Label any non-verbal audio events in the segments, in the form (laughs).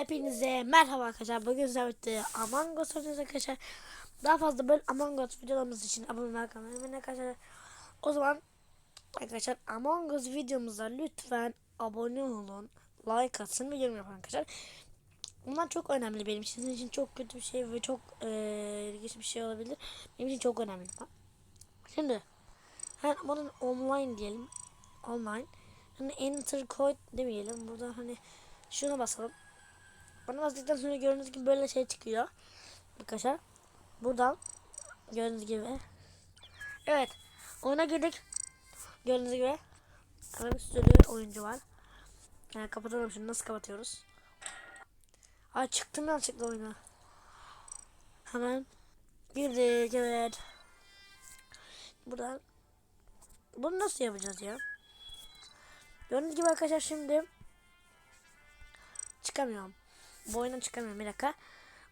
Hepinize merhaba arkadaşlar. Bugün sizlerle Among Us oynuyoruz arkadaşlar. Daha fazla böyle Among Us videolarımız için abone olmayı unutmayın arkadaşlar. O zaman arkadaşlar Among Us videomuza lütfen abone olun. Like atın ve yorum yapın arkadaşlar. Bunlar çok önemli benim için. Sizin için çok kötü bir şey ve çok eee ilginç bir şey olabilir. Benim için çok önemli. Şimdi hani bunun online diyelim. Online. Hani enter code demeyelim. Burada hani şuna basalım. Bana bastıktan sonra gördüğünüz gibi böyle şey çıkıyor. Arkadaşlar. Buradan gördüğünüz gibi. Evet. Oyuna girdik. Gördüğünüz gibi. Hemen bir sürü oyuncu var. Yani kapatalım şunu. Nasıl kapatıyoruz? Aa çıktım yanlışlıkla oyuna. Hemen girdik evet. Buradan bunu nasıl yapacağız ya? Gördüğünüz gibi arkadaşlar şimdi çıkamıyorum. Bu oyundan çıkamıyorum bir dakika.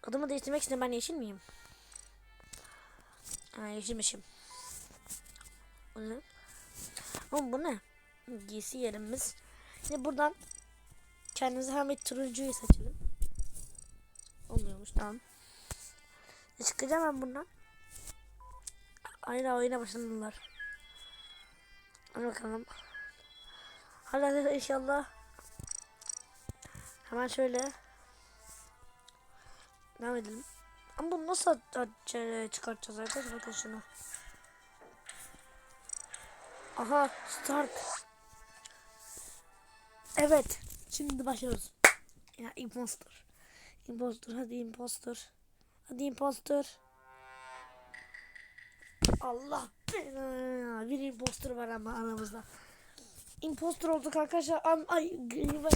Adımı değiştirmek için ben yeşil miyim? Ha yeşilmişim. Bu ne? Oğlum bu ne? Giysi yerimiz. Şimdi buradan kendimize hemen turuncuyu seçelim. Olmuyormuş tamam. E çıkacağım ben bundan. Aynı oyuna başladılar. Hadi bakalım. Hadi inşallah. Hemen şöyle. Devam edelim. Ama bunu nasıl çıkartacağız arkadaşlar? Bakın şunu. Aha start. Evet. Şimdi başlıyoruz. Ya impostor. Impostor hadi impostor. Hadi impostor. Allah belanı. Bir impostor var ama aramızda. Impostor olduk arkadaşlar. Am- Ay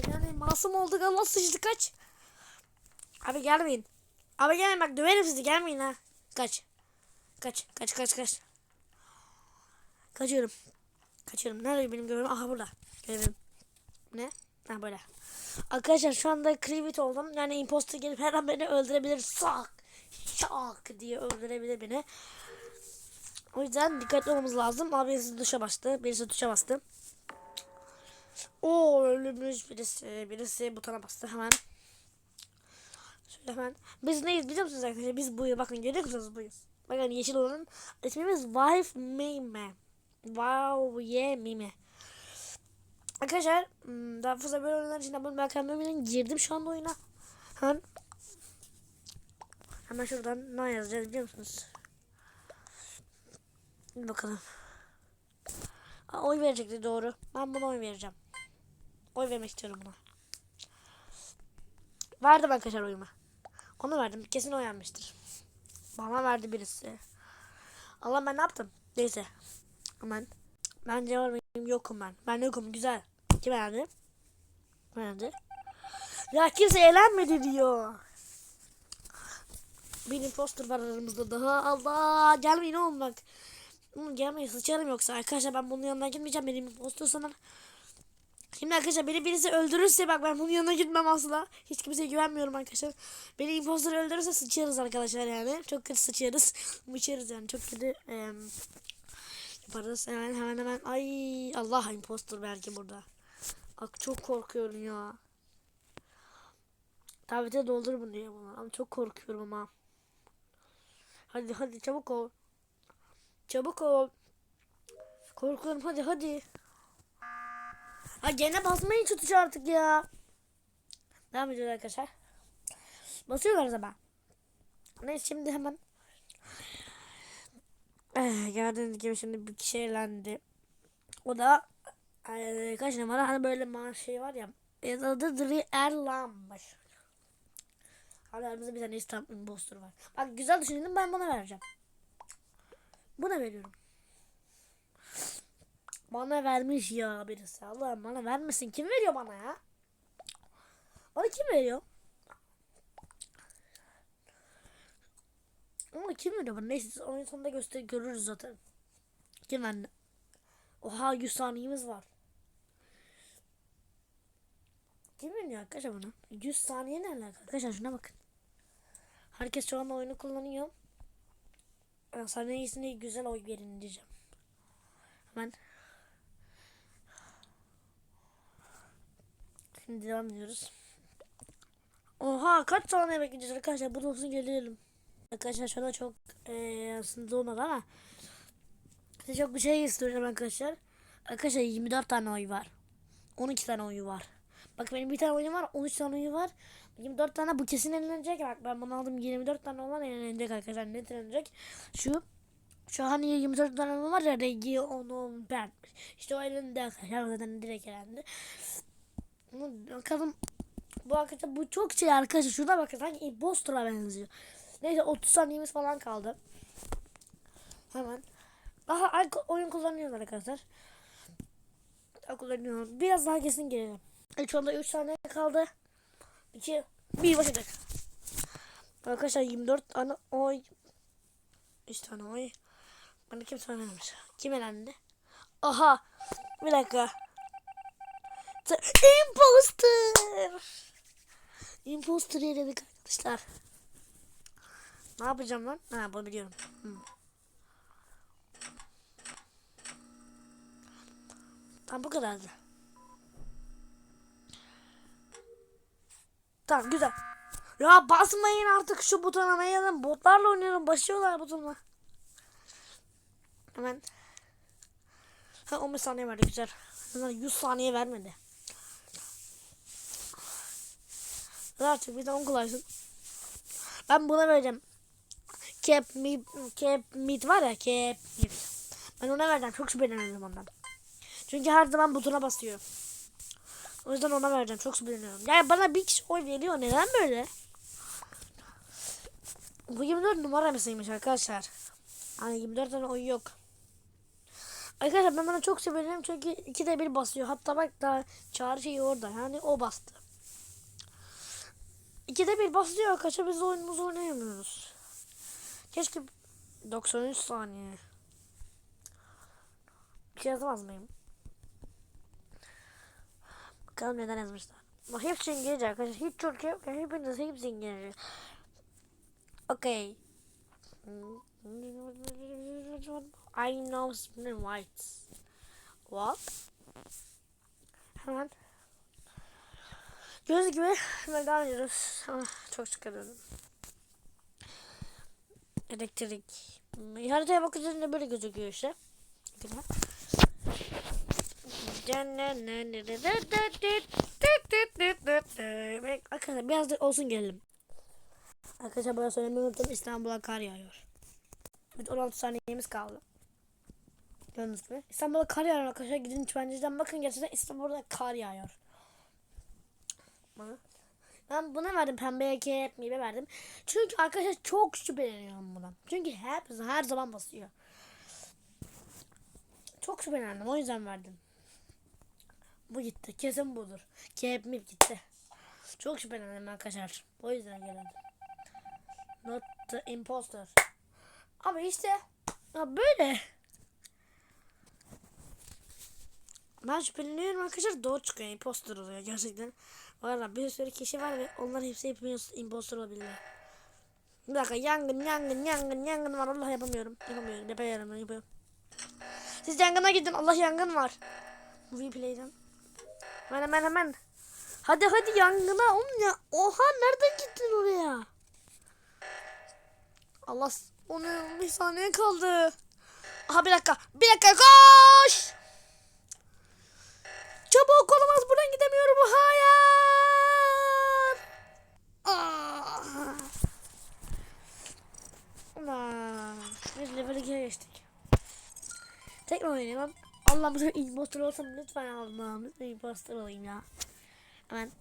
yani masum olduk. Allah sıçtı kaç. Abi gelmeyin. Abi gelmeyin bak döverim sizi gelmeyin ha. Kaç. Kaç kaç kaç kaç. Kaçıyorum. Kaçıyorum. Nerede benim görevim? Aha burada. Görevim. Ne? Ha böyle. Arkadaşlar şu anda krivit oldum. Yani imposter gelip her an beni öldürebilir. Sak. Şak diye öldürebilir beni. O yüzden dikkatli olmamız lazım. Abi birisi duşa bastı. Birisi duşa bastı. Oo ölümüş birisi. Birisi butona bastı hemen. Hemen. Biz neyiz biliyor musunuz arkadaşlar? Biz buyuz. Bakın görüyor musunuz buyuz. Bakın yeşil olanın ismimiz Wife Mime. Wow yeah Mime. Arkadaşlar hmm, daha fazla böyle oyunlar için abone olmayı girdim şu anda oyuna. Hemen hemen şuradan ne yazacağız biliyor musunuz? Bir bakalım. Aa, oy verecekti doğru. Ben buna oy vereceğim. Oy vermek istiyorum buna. Verdim arkadaşlar oyumu. Onu verdim. Kesin o yenmiştir. Bana verdi birisi. Allah ben ne yaptım? Neyse. Hemen. Ben cevap vereyim. Yokum ben. Ben yokum. Güzel. Kim verdi? Verdi. Ya kimse eğlenmedi diyor. Bir imposter var aramızda daha. Allah gelmeyin oğlum bak. Gelmeyin sıçarım yoksa. Arkadaşlar ben bunun yanına gitmeyeceğim. Benim imposter sanar. Şimdi arkadaşlar beni birisi öldürürse bak ben bunun yanına gitmem asla. Hiç kimseye güvenmiyorum arkadaşlar. Beni imposter öldürürse sıçarız arkadaşlar yani. Çok kötü sıçarız. (laughs) Sıçarız yani çok kötü e, yaparız. Hemen hemen hemen. Ay Allah imposter belki burada. Bak çok korkuyorum ya. Davete doldur bunu diye bana. Ama çok korkuyorum ama. Hadi hadi çabuk ol. Çabuk ol. Korkuyorum hadi hadi. Ha gene basmayın şu tuşu artık ya. Devam ediyoruz arkadaşlar. Basıyorlar zaman. Neyse şimdi hemen. Eh, gördüğünüz gibi şimdi bir kişi eğlendi. O da eh, kaç numara hani böyle maaş şey var ya. E, adı Dri Erlan'mış. Hadi aramızda bir tane İstanbul impostor var. Bak güzel düşündüm ben buna vereceğim. Buna veriyorum. Bana vermiş ya birisi. Allah'ım bana vermesin. Kim veriyor bana ya? Bana kim veriyor? Ama kim veriyor bana? Neyse oyun sonunda göster görürüz zaten. Kim verdi? Oha 100 saniyemiz var. Kim veriyor arkadaşlar bana? 100 saniye ne alaka? Arkadaşlar şuna bakın. Herkes şu anda oyunu kullanıyor. Ben saniyesinde güzel oy verin diyeceğim. Hemen Şimdi devam ediyoruz. Oha kaç saniye bekleyeceğiz arkadaşlar? Bu olsun gelelim. Arkadaşlar şu anda çok eee aslında olmadı ama size çok bir şey istiyorum arkadaşlar. Arkadaşlar 24 tane oy var. 12 tane oyu var. Bak benim bir tane oyun var. 13 tane oyu var. 24 tane bu kesin elenecek. Bak ben bunu aldım 24 tane olan elenecek arkadaşlar. Ne elenecek? Şu şu hani 24 tane var ya rengi onu ben. İşte o elinde arkadaşlar zaten direkt elendi. Bakalım bu arkadaşlar bu çok şey arkadaşlar. Şurada bakın sanki impostor'a benziyor. Neyse 30 saniyemiz falan kaldı. Hemen. Daha oyun kullanıyorlar arkadaşlar. Daha kullanıyorum. Biraz daha kesin gelelim. Şu anda 3 saniye kaldı. 2 1 başladık. Arkadaşlar 24 tane oy 3 tane oy. Bana kim söylememiş. Kim elendi? Aha. Bir dakika. Ta- Imposter. Imposter eledik arkadaşlar. Ne yapacağım lan? Ha bunu biliyorum. Tamam bu kadardı. Tamam güzel. Ya basmayın artık şu butona mayalım. Botlarla oynayalım. Başlıyorlar butonla. Hemen. Ha 15 saniye verdi güzel. Hemen 100 saniye vermedi. Artık bir de 10 kulaysın. Ben buna vereceğim. Cap meat, cap meat var ya cap meat. Ben ona vereceğim. Çok şüpheleniyorum ondan. Çünkü her zaman butona basıyor. O yüzden ona vereceğim. Çok şüpheleniyorum. Yani bana bir kişi oy veriyor. Neden böyle? Bu 24 numara mısıymış arkadaşlar? Hani 24 tane oy yok. Arkadaşlar ben bana çok şüpheleniyorum çünkü ikide bir basıyor. Hatta bak daha çağrı şeyi orada. Yani o bastı. İkide bir basıyor arkadaşlar. Biz oyunumuzu oynayamıyoruz. Keşke 93 saniye. Bir şey yazamaz mıyım? Bakalım neden yazmışlar. Bak hepsi İngilizce arkadaşlar. Hiç Türkçe yok. ya. Hepiniz hepsi İngilizce. Okay. I know spinning whites. What? Hemen. Göz gibi hemen devam ediyoruz. Ah, çok çıkarıyorum. Elektrik. Haritaya bakınca böyle gözüküyor işte. Güzel. Arkadaşlar biraz da olsun gelelim. Arkadaşlar böyle söylemeyi unuttum. İstanbul'a kar yağıyor. Evet 16 saniyemiz kaldı. Gördüğünüz gibi. İstanbul'a kar yağıyor arkadaşlar. Gidin çimenciden bakın gerçekten İstanbul'da kar yağıyor. Bana. Ben buna verdim pembeye kep meyve verdim. Çünkü arkadaşlar çok şüpheleniyorum bundan. Çünkü hep her zaman basıyor. Çok şüphelendim o yüzden verdim. Bu gitti. Kesin budur. Kep mip gitti. Çok şüphelendim arkadaşlar. O yüzden geldim. Not the imposter. Ama işte ya böyle. Ben şüpheleniyorum arkadaşlar doğru çıkıyor. Imposter oluyor gerçekten. Valla bir sürü kişi var ve onlar hepsi hepimiz imposter olabilirler. Bir dakika yangın yangın yangın yangın var Allah yapamıyorum. Yapamıyorum yapamıyorum yapıyorum. Siz yangına gidin Allah yangın var. Movie play'den. Hemen hemen hemen. Hadi hadi yangına oğlum ya. Oha nereden gittin oraya? Allah onu bir saniye kaldı. Aha bir dakika. Bir dakika koş. Çabuk olamaz buradan gidemiyorum. Hayır. Ah. Ulan. Biz level 2'ye geçtik. Tekrar oynayalım. Allah'ım şu imposter olsam lütfen Allah'ım. Lütfen imposter olayım ya. Hemen.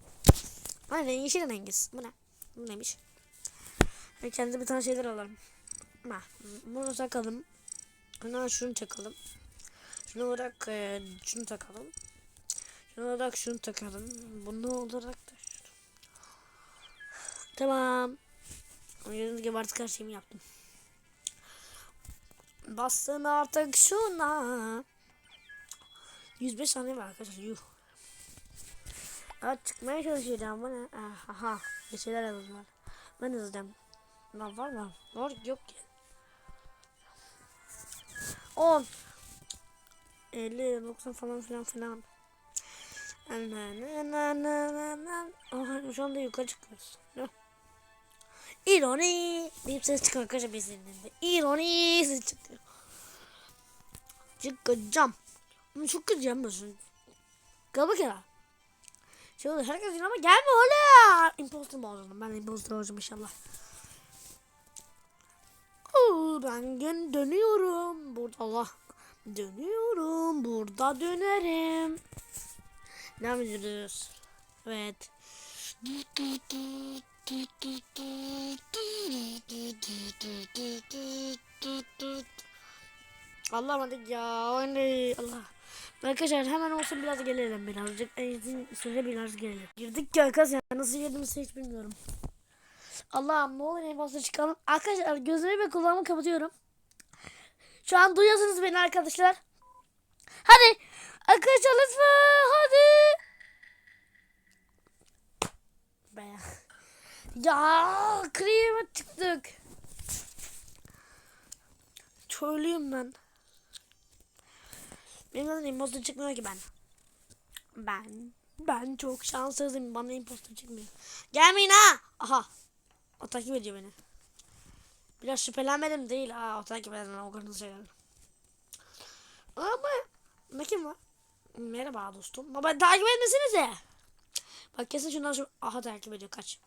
Aynen yeşil rengiz. Bu ne? Bu neymiş? Ve kendi bir tane şeyler alalım. Ha, bunu takalım. Bundan şunu takalım. Şunu olarak e, şunu takalım. Şunu olarak şunu takalım. Bunu olarak da şunu. Tamam. Gördüğünüz gibi artık her şeyimi yaptım. Bastın artık şuna. 105 saniye var arkadaşlar. Yuh. Evet çıkmaya çalışacağım. Bu ne? Ah, Aha. Bir şeyler yazıyorlar. Ben yazacağım. Lan var mı? Var yok ki. 10 50 90 falan filan filan. Aha, şu anda yukarı çıkıyoruz. İroni deyip ses çıkıyor arkadaşlar biz dinlediğinde. İroni ses çıkıyor. Çıkacağım. Ama çok kötü yapmıyorsun. Gel bakayım. Şey oluyor herkes ama gelme oğlum. Imposter mı olacağım? Ben imposter olacağım inşallah. Oo, ben gün dönüyorum. Burada Allah. Dönüyorum. Burada dönerim. Devam ediyoruz. Evet. Hadi ya. Anne Allah. Arkadaşlar hemen olsun biraz gelelim birazcık. İyisi size biraz gelelim. Girdik ki arkadaşlar nasıl girdiğimizi hiç bilmiyorum. Allah'ım ne olur en fazla çıkalım. Arkadaşlar gözlerimi ve kulağımı kapatıyorum. Şu an duyuyorsunuz beni arkadaşlar. Hadi. Arkadaşlar lütfen hadi. Be. Ya kriyeme çıktık. Köylüyüm ben. Benim zaten imposter çıkmıyor ki ben. Ben. Ben çok şanssızım. Bana imposter çıkmıyor. Gelmeyin ha. Aha. O takip ediyor beni. Biraz şüphelenmedim değil ha. O takip eden o kadar şeyler. Ama ne kim var? Merhaba dostum. Baba takip etmesinize. Bak kesin şundan şu. Aha takip ediyor kaç.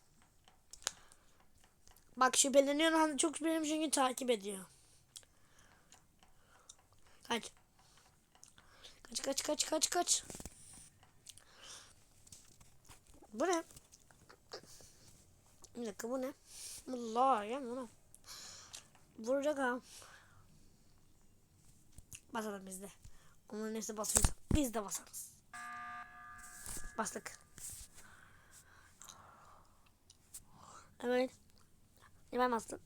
Bak şüpheleniyorum hani çok şüpheleniyorum çünkü takip ediyor. Kaç. Kaç kaç kaç kaç kaç. Bu ne? Bir dakika bu ne? Allah ya bu ne? Vuracak ha. Basalım biz de. Onların hepsi basıyorsa biz de basarız. Bastık. Evet. Ne ben bastım?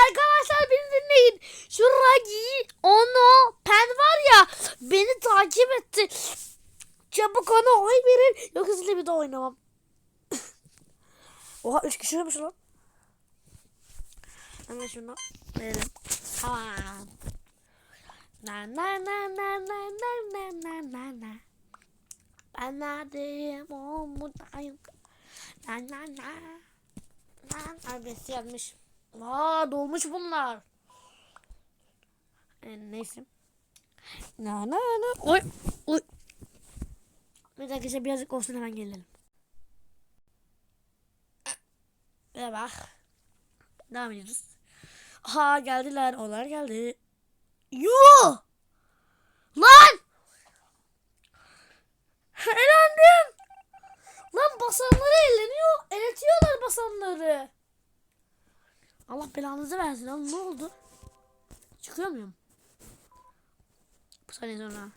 Arkadaşlar beni dinleyin. Şu Ragi, onu, Pen var ya beni takip etti. Çabuk ona oy verin. Yoksa sizinle bir de oynamam. Oha 3 kişi olmuş lan. Hemen şunu verelim. Tamam. Na na na na na na na na na na. Ben neredeyim? O buradayım. Na na na. Na. Adresi yazmış. Aa dolmuş bunlar. E, neyse. Na na na. Oy. Oy. Bir dakika birazcık olsun hemen gelelim. Ve bak. Devam ediyoruz. Ha geldiler. Onlar geldi. Yoo! Lan! Elendim. Lan basanları eğleniyor. Eletiyorlar basanları. Allah belanızı versin. Lan ne oldu? Çıkıyor muyum? Bu saniye sonra.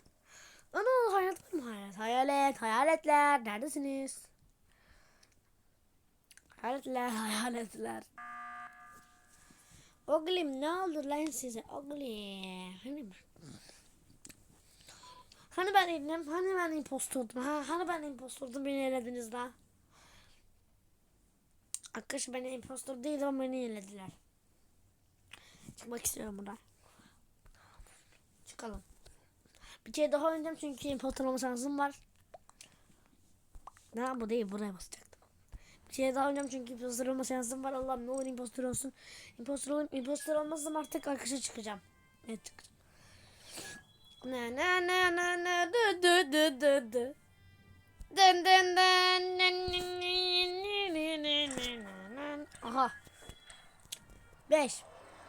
Ana hayalet var mı hayalet? Hayalet, hayaletler. Neredesiniz? Hayaletler, (laughs) hayaletler. Oglim ne oldu lan size? Oglim. Hani Hani ben indim? Hani ben impostordum? Ha, hani ben impostordum? Beni elediniz la. Arkadaşlar ben impostor değilim ama beni elediler. Çıkmak istiyorum buradan. Çıkalım. Bir kere daha oynayacağım çünkü impostor olma şansım var. Ne bu değil buraya basacaktım. Bir kere daha oynayacağım çünkü impostor olma şansım var. Allah'ım ne olur impostor olsun. Impostor olayım. Impostor olmazsam artık arkadaşa çıkacağım. Evet çıkacağım. Na na na na na dı dı dı dı dı. Dın dın dın Aha. Beş.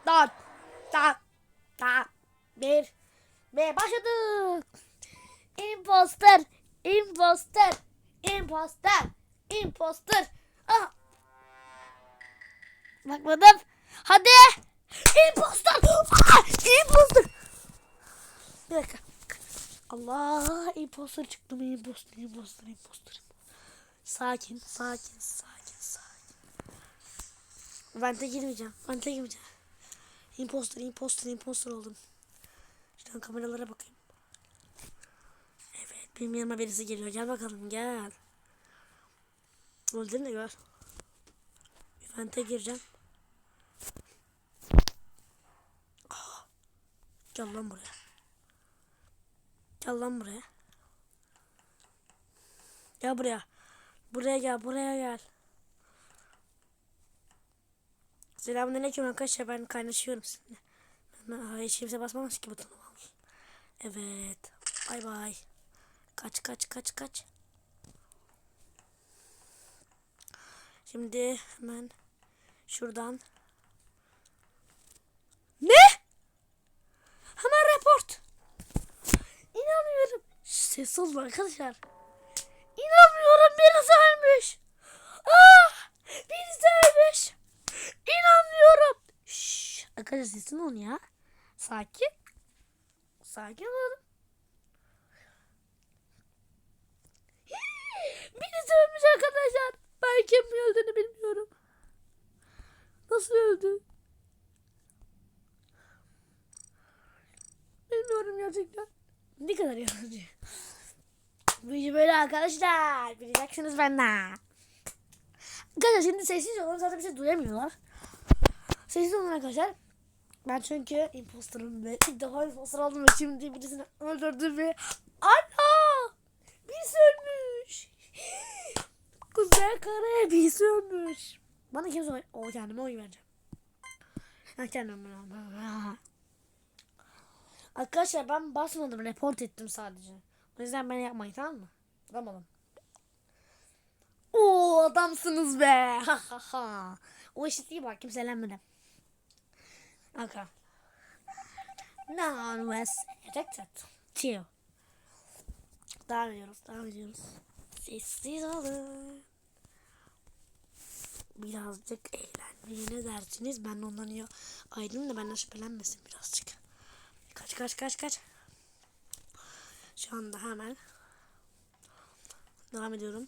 Dört. Dört. Dört. Bir. Ve başladık. Imposter. Imposter. Imposter. Imposter. Ah. Bakmadım. Hadi. Imposter. Ah, imposter. Bir dakika. Allah imposter çıktım. Imposter, imposter, imposter. Sakin, sakin, sakin, sakin. Vente girmeyeceğim. Vente girmeyeceğim. Imposter, imposter, imposter oldum. Şuradan kameralara bakayım. Evet, benim yanıma birisi geliyor. Gel bakalım, gel. Öldün de gör. Vente gireceğim. Ah. Gel lan buraya. Gel lan buraya. Gel buraya. Buraya gel, buraya gel. Selamünaleyküm arkadaşlar. Ben kaynaşıyorum sizinle. Ben hiç kimse basmamış ki butona. Evet. Bay bay. Kaç kaç kaç kaç. Şimdi hemen şuradan. Ne? Hemen report. İnanmıyorum. Ses oldu arkadaşlar. İnanmıyorum birisi ölmüş. Ah! Birisi ölmüş. İnanmıyorum. Şşş. Arkadaşlar sesin ol ya. Sakin. Sakin olun. Birisi ölmüş arkadaşlar. Ben kimin öldüğünü bilmiyorum. Nasıl öldü? Bilmiyorum gerçekten. Ne kadar yalancı. Bu işi böyle arkadaşlar. Bileceksiniz benden. Arkadaşlar şimdi sessiz olun. Zaten bir şey duyamıyorlar. Sessiz olun arkadaşlar. Ben çünkü imposterım ve ilk defa imposter oldum ve şimdi birisini öldürdüm ve Ana! Birisi ölmüş. (gasps) Kuzey Kara'ya birisi ölmüş. Bana kimse oy... O kendime oy vereceğim. Ha kendime. (laughs) Arkadaşlar ben basmadım. Report ettim sadece. O yüzden ben yapmayın tamam mı? Tamam. Oo adamsınız be. (laughs) O eşit değil bak kimse elenmedi. Okay. Now was rejected. Two. Devam ediyoruz. Devam ediyoruz. Sessiz olun. Birazcık eğlendiğine dersiniz. Ben ondan iyi ayrılayım da benden şüphelenmesin birazcık. Kaç kaç kaç kaç. Şu anda hemen devam ediyorum.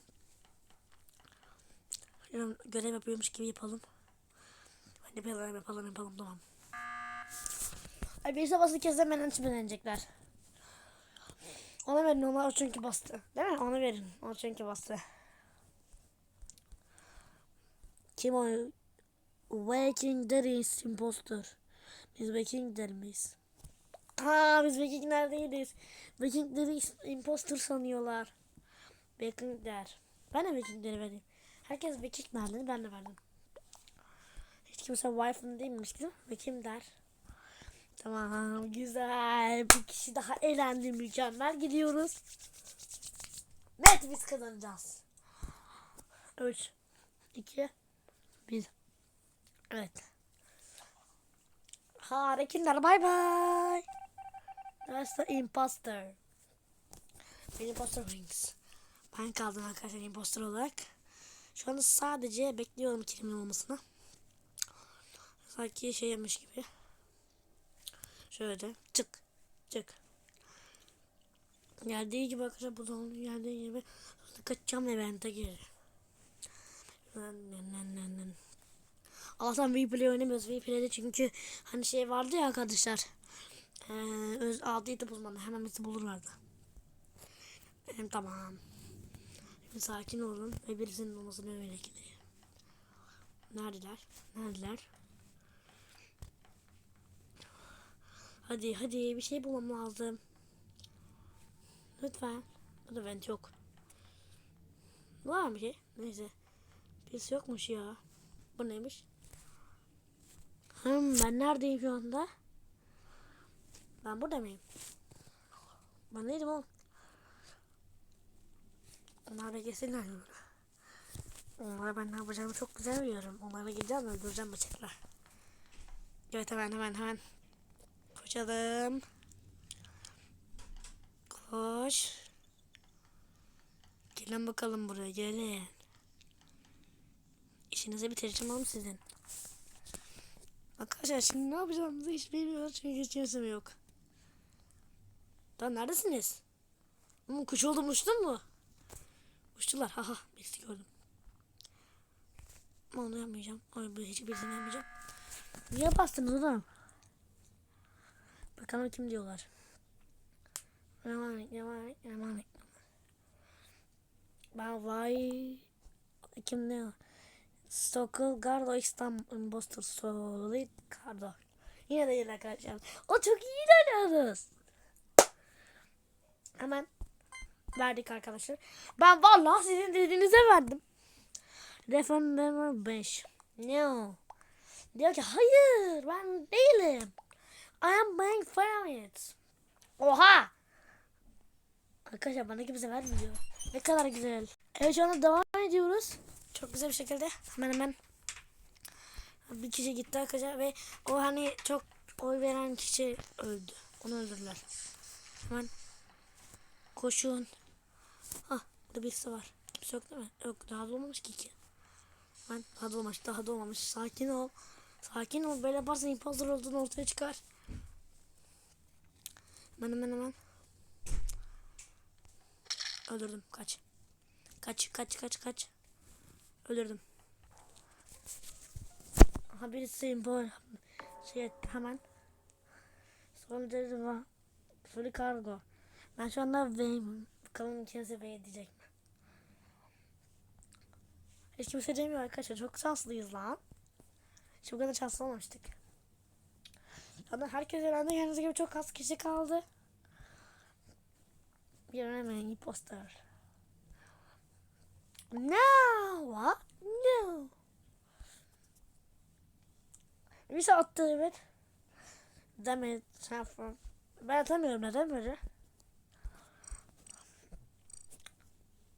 Görev yapıyormuş gibi yapalım. Hadi yapalım yapalım yapalım tamam. Ay birisi bastı kez hemen şüphelenecekler. Ona verin ona o çünkü bastı. Değil mi? Ona verin. O çünkü bastı. Kim o? Waking Dead is imposter. Biz Waking Dead miyiz? Ha biz Vikingler değiliz. Vikingleri imposter sanıyorlar. Vikingler. Ben de Vikingleri vereyim. Herkes Viking verdi. Ben de verdim. Hiç kimse wife'ın değilmiş gibi. Viking der. Tamam güzel. Bir kişi daha elendi. Mükemmel gidiyoruz. Net biz kazanacağız. 3 2 1 Evet. Harekinler bay bay. That's the imposter. İmposter rings. Ben kaldım arkadaşlar imposter olarak. Şu anda sadece bekliyorum kelimin olmasını. Sanki şey yapmış gibi. Şöyle çık çık. Geldiği gibi arkadaşlar bu zaman geldiği gibi kaçacağım evente geri. Allah'tan Vplay oynamıyoruz. Vplay'de çünkü hani şey vardı ya arkadaşlar. Ee, öz adıydı uzmanı. Hemen bizi bulurlardı. Benim tamam. Şimdi sakin olun ve birisinin olmasını öyle gideyim. Neredeler? Neredeler? Hadi hadi bir şey bulmam lazım. Lütfen. Burada vent yok. Var mı şey? Neyse. Birisi yokmuş ya. Bu neymiş? Hmm, ben neredeyim şu anda? Ben burada mıyım? Ben neydim oğlum? Onlar da gelsinler? Onlara ben ne yapacağımı çok güzel biliyorum. Onlara gideceğim öldüreceğim bıçakla. Evet hemen hemen hemen. Koşalım. Koş. Gelin bakalım buraya gelin. İşinizi bitireceğim oğlum sizin. Arkadaşlar şimdi ne yapacağımızı hiç bilmiyoruz çünkü hiç kimse yok. Lan neredesiniz? Hmm, kuş oldum uçtun mu? Uçtular haha birisi gördüm. Ama onu yapmayacağım. Ay hiçbirisini yapmayacağım. Niye bastınız oğlum? Bakalım kim diyorlar. Yaman yaman yaman. Ben vay kim ne? Stokul Gardo İstanbul Imposter Solid Gardo. Yine değil arkadaşlar. O çok iyi oynuyoruz. Hemen verdik arkadaşlar. Ben vallahi sizin dediğinize verdim. Reformer 5. No. Diyor ki hayır ben değilim. I am buying Fahrenheit. Oha. Arkadaşlar bana kimse vermiyor. Ne kadar güzel. Evet şu anda devam ediyoruz. Çok güzel bir şekilde. Hemen hemen bir kişi gitti arkadaşlar ve o hani çok oy veren kişi öldü. Onu öldürdüler. Hemen koşun. Hah burada birisi var. Kimse yok değil mi? Yok daha doğmamış ki iki. Hemen daha doğmamış daha doğmamış. Sakin ol. Sakin ol. Böyle yaparsan imposter olduğunu ortaya çıkar. Hemen hemen hemen. Öldürdüm. Kaç. Kaç kaç kaç kaç. Öldürdüm. Aha birisi impor şey hemen. Sonra dedim ha. Full kargo. Ben şu anda V'yim. Bakalım kimse V diyecek mi? Hiç kimse demiyor arkadaşlar. Çok şanslıyız lan. Hiç bu kadar şanslı olmamıştık. Anda herkes herhalde kendinize gibi çok az kişi kaldı. Hemen imposter. No, what? No. Birisi attı evet. Demet, Saffron. Ben atamıyorum neden böyle?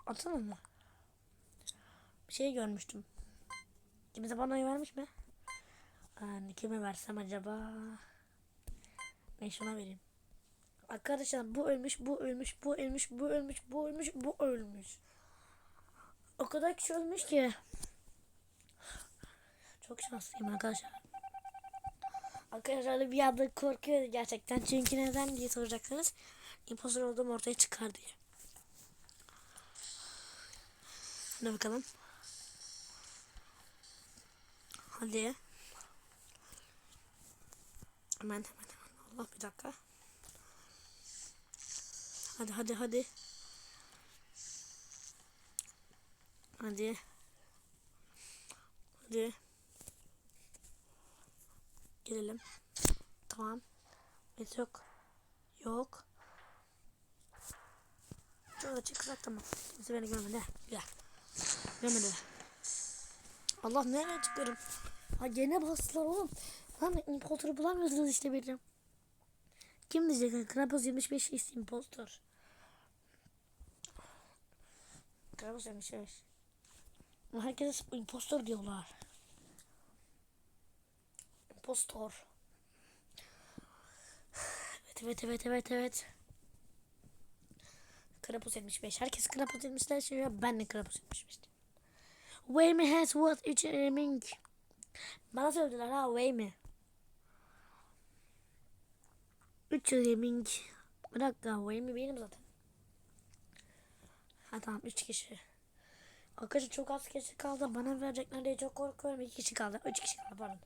Atamam mı? Bir şey görmüştüm. Kimse bana oy vermiş mi? Yani kime versem acaba? Ben şuna vereyim. Arkadaşlar bu ölmüş, bu ölmüş, bu ölmüş, bu ölmüş, bu ölmüş, bu ölmüş. O kadar kişi ölmüş ki. Çok şanslıyım arkadaşlar. Arkadaşlar bir anda korkuyor gerçekten. Çünkü neden diye soracaksınız. Imposter olduğum ortaya çıkar diye. Hadi bakalım. Hadi. Hemen hemen. Allah bir dakika. Hadi hadi hadi. Hadi. Hadi. Girelim. Tamam. Et yok. Yok. Şurada çıksak tamam. Kimse beni görmedi. Güzel. Görmedi. Allah nereye çıkıyorum? Ha gene bastılar oğlum. Lan imposter'ı bulamıyorsunuz işte benim. Kim diyecek? Krapos 25 is impostor. Krapos 25. Ama herkese impostor diyorlar. Impostor. Evet evet evet evet evet. Krapos 75. Herkes Krapos 75 söylüyor. Ben de Krapos 75. Wayme has what it's aiming. Bana söylediler ha Wayme. 300 aiming. Bir dakika Wayme benim zaten. Ha tamam 3 kişi. Arkadaşlar çok az kişi kaldı. Bana verecekler diye çok korkuyorum. 2 kişi kaldı. 3 kişi kaldı pardon.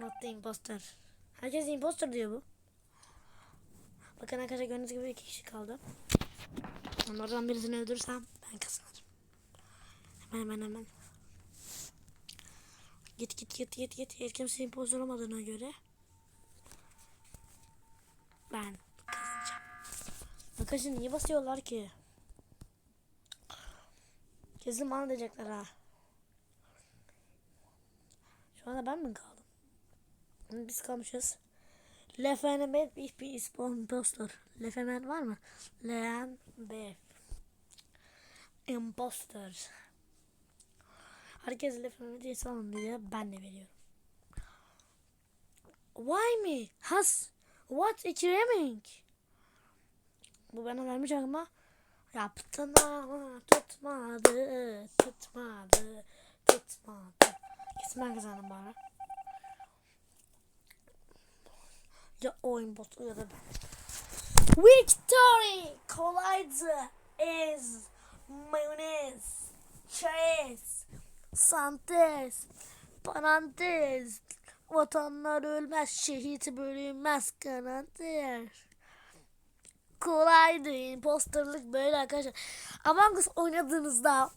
Not the imposter. Herkes imposter diyor bu. Bakın arkadaşlar gördüğünüz gibi 2 kişi kaldı. Onlardan birisini öldürürsem ben kazanırım. Hemen hemen hemen. Git git git git git. Hiç kimse imposter olmadığına göre. Ben kazanacağım. Arkadaşlar niye basıyorlar ki? Kesin bana diyecekler ha. Şu anda ben mi kaldım? Biz kalmışız. Lefenemet bir bir impostor. Lefemen var mı? Lean B. Impostor. Herkes Lefenemet insan diye ben de veriyorum. Why me? Has what is aiming? Bu bana vermiş ama yaptın ama tutmadı, tutmadı, tutmadı. Kesin ben kazandım bari. Ya o impostor ya da ben. Victory collides is mayonnaise, cheese, santes, parantez. Vatanlar ölmez, şehit bölünmez kanatır. Kolaydı imposterlık böyle arkadaşlar. Among Us oynadığınızda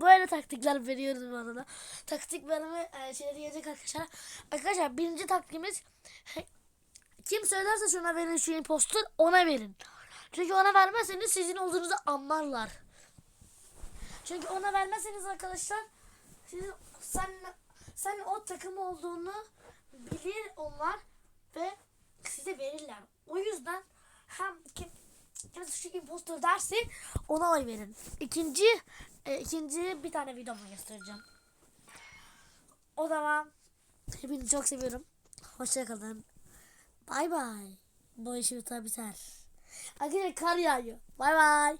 böyle taktikler veriyoruz bu arada. Taktik verme e, şeyleri gelecek arkadaşlar. Arkadaşlar birinci taktiğimiz (laughs) kim söylerse şuna verin şu imposter ona verin. Çünkü ona vermezseniz sizin olduğunuzu anlarlar. Çünkü ona vermezseniz arkadaşlar sizin sen sen o takım olduğunu bilir onlar ve size verirler. O yüzden hem kim kimse şu impostor derse ona oy verin. İkinci e, ikinci bir tane videomu göstereceğim. O zaman hepinizi çok seviyorum. Hoşçakalın. Bay bay. Bu işi biter biter. Arkadaşlar kar yağıyor. Bay bay.